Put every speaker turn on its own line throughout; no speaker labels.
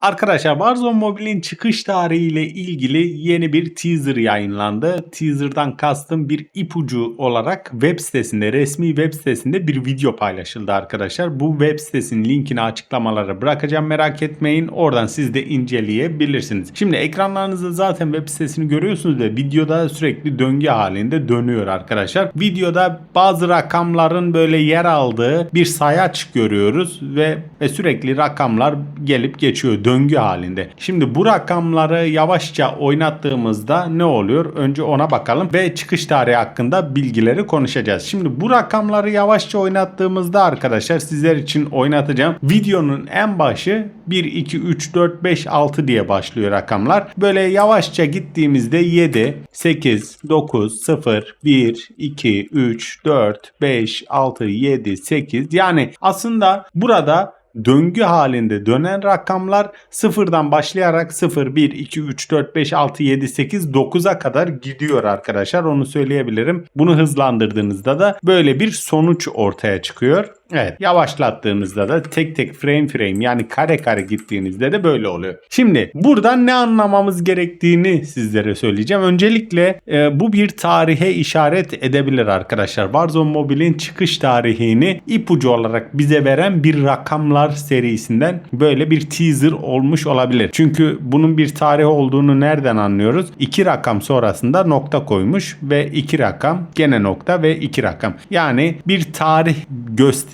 Arkadaşlar Warzone Mobile'in çıkış tarihiyle ilgili yeni bir teaser yayınlandı. Teaser'dan kastım bir ipucu olarak web sitesinde, resmi web sitesinde bir video paylaşıldı arkadaşlar. Bu web sitesinin linkini açıklamalara bırakacağım merak etmeyin. Oradan siz de inceleyebilirsiniz. Şimdi ekranlarınızda zaten web sitesini görüyorsunuz ve videoda sürekli döngü halinde dönüyor arkadaşlar. Videoda bazı rakamların böyle yer aldığı bir sayaç görüyoruz ve, ve sürekli rakamlar gelip geçiyor döngü halinde. Şimdi bu rakamları yavaşça oynattığımızda ne oluyor? Önce ona bakalım ve çıkış tarihi hakkında bilgileri konuşacağız. Şimdi bu rakamları yavaşça oynattığımızda arkadaşlar sizler için oynatacağım. Videonun en başı 1, 2, 3, 4, 5, 6 diye başlıyor rakamlar. Böyle yavaşça gittiğimizde 7, 8, 9, 0, 1, 2, 3, 4, 5, 6, 7, 8 yani aslında burada döngü halinde dönen rakamlar sıfırdan başlayarak 0, 1, 2, 3, 4, 5, 6, 7, 8, 9'a kadar gidiyor arkadaşlar. Onu söyleyebilirim. Bunu hızlandırdığınızda da böyle bir sonuç ortaya çıkıyor. Evet yavaşlattığınızda da tek tek frame frame yani kare kare gittiğinizde de böyle oluyor. Şimdi buradan ne anlamamız gerektiğini sizlere söyleyeceğim. Öncelikle e, bu bir tarihe işaret edebilir arkadaşlar. Warzone Mobile'in çıkış tarihini ipucu olarak bize veren bir rakamlar serisinden böyle bir teaser olmuş olabilir. Çünkü bunun bir tarih olduğunu nereden anlıyoruz? İki rakam sonrasında nokta koymuş ve iki rakam gene nokta ve iki rakam. Yani bir tarih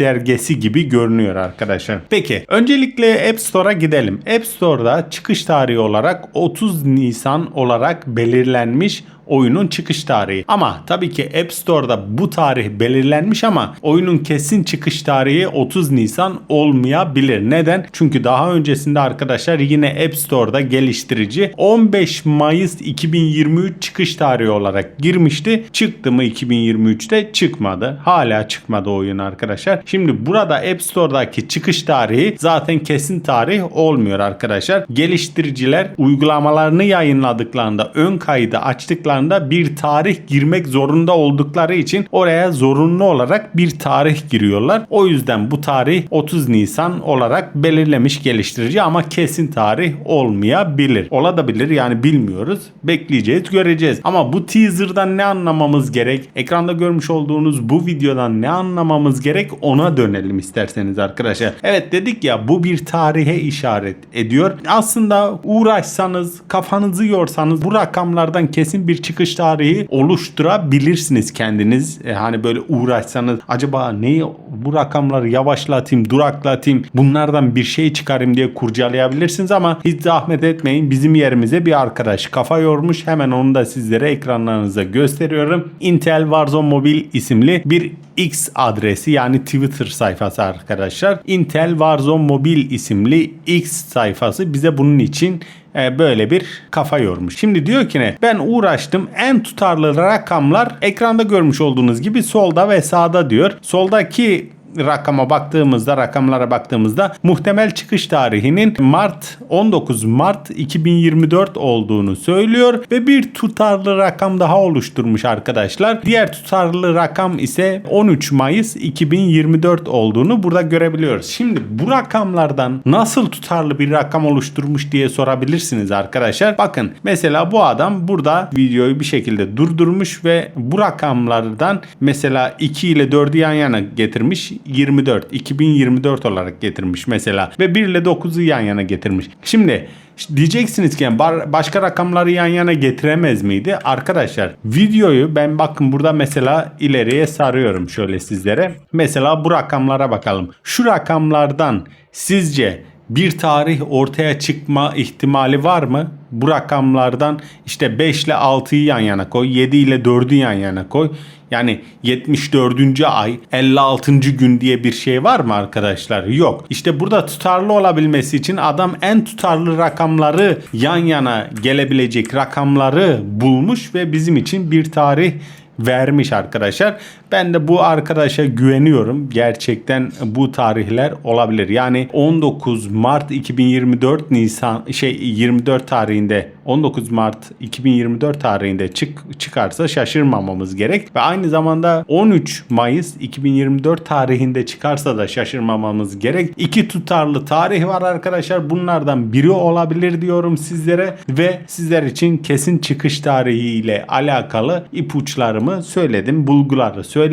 göstergesi gibi görünüyor arkadaşlar. Peki öncelikle App Store'a gidelim. App Store'da çıkış tarihi olarak 30 Nisan olarak belirlenmiş oyunun çıkış tarihi. Ama tabii ki App Store'da bu tarih belirlenmiş ama oyunun kesin çıkış tarihi 30 Nisan olmayabilir. Neden? Çünkü daha öncesinde arkadaşlar yine App Store'da geliştirici 15 Mayıs 2023 çıkış tarihi olarak girmişti. Çıktı mı 2023'te? Çıkmadı. Hala çıkmadı oyun arkadaşlar. Şimdi burada App Store'daki çıkış tarihi zaten kesin tarih olmuyor arkadaşlar. Geliştiriciler uygulamalarını yayınladıklarında ön kaydı açtıklarında bir tarih girmek zorunda oldukları için oraya zorunlu olarak bir tarih giriyorlar. O yüzden bu tarih 30 Nisan olarak belirlemiş geliştirici ama kesin tarih olmayabilir. Olabilir yani bilmiyoruz. Bekleyeceğiz göreceğiz. Ama bu teaser'dan ne anlamamız gerek? Ekranda görmüş olduğunuz bu videodan ne anlamamız gerek? Ona dönelim isterseniz arkadaşlar. Evet dedik ya bu bir tarihe işaret ediyor. Aslında uğraşsanız kafanızı yorsanız bu rakamlardan kesin bir çıkış tarihi oluşturabilirsiniz kendiniz. E, hani böyle uğraşsanız acaba neyi bu rakamları yavaşlatayım, duraklatayım, bunlardan bir şey çıkarayım diye kurcalayabilirsiniz ama hiç zahmet etmeyin. Bizim yerimize bir arkadaş kafa yormuş. Hemen onu da sizlere ekranlarınıza gösteriyorum. Intel Warzone Mobile isimli bir X adresi yani Twitter sayfası arkadaşlar. Intel Warzone Mobile isimli X sayfası bize bunun için böyle bir kafa yormuş. Şimdi diyor ki ne? Ben uğraştım. En tutarlı rakamlar ekranda görmüş olduğunuz gibi solda ve sağda diyor. Soldaki rakama baktığımızda rakamlara baktığımızda muhtemel çıkış tarihinin Mart 19 Mart 2024 olduğunu söylüyor ve bir tutarlı rakam daha oluşturmuş arkadaşlar. Diğer tutarlı rakam ise 13 Mayıs 2024 olduğunu burada görebiliyoruz. Şimdi bu rakamlardan nasıl tutarlı bir rakam oluşturmuş diye sorabilirsiniz arkadaşlar. Bakın mesela bu adam burada videoyu bir şekilde durdurmuş ve bu rakamlardan mesela 2 ile 4'ü yan yana getirmiş 24 2024 olarak getirmiş mesela ve 1 ile 9'u yan yana getirmiş. Şimdi diyeceksiniz ki yani başka rakamları yan yana getiremez miydi? Arkadaşlar videoyu ben bakın burada mesela ileriye sarıyorum şöyle sizlere. Mesela bu rakamlara bakalım. Şu rakamlardan sizce bir tarih ortaya çıkma ihtimali var mı? Bu rakamlardan işte 5 ile 6'yı yan yana koy, 7 ile 4'ü yan yana koy. Yani 74. ay 56. gün diye bir şey var mı arkadaşlar? Yok. İşte burada tutarlı olabilmesi için adam en tutarlı rakamları yan yana gelebilecek rakamları bulmuş ve bizim için bir tarih vermiş arkadaşlar. Ben de bu arkadaşa güveniyorum. Gerçekten bu tarihler olabilir. Yani 19 Mart 2024 Nisan şey 24 tarihinde 19 Mart 2024 tarihinde çık çıkarsa şaşırmamamız gerek ve aynı zamanda 13 Mayıs 2024 tarihinde çıkarsa da şaşırmamamız gerek. İki tutarlı tarih var arkadaşlar. Bunlardan biri olabilir diyorum sizlere ve sizler için kesin çıkış tarihiyle alakalı ipuçlarımı söyledim. Bulguları söyledim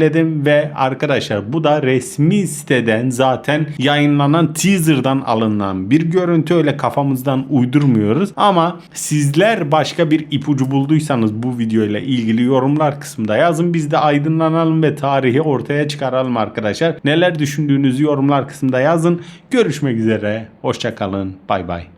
ve arkadaşlar bu da resmi siteden zaten yayınlanan teaser'dan alınan bir görüntü öyle kafamızdan uydurmuyoruz ama sizler başka bir ipucu bulduysanız bu video ile ilgili yorumlar kısmında yazın biz de aydınlanalım ve tarihi ortaya çıkaralım arkadaşlar. Neler düşündüğünüzü yorumlar kısmında yazın. Görüşmek üzere. Hoşçakalın. Bay bay.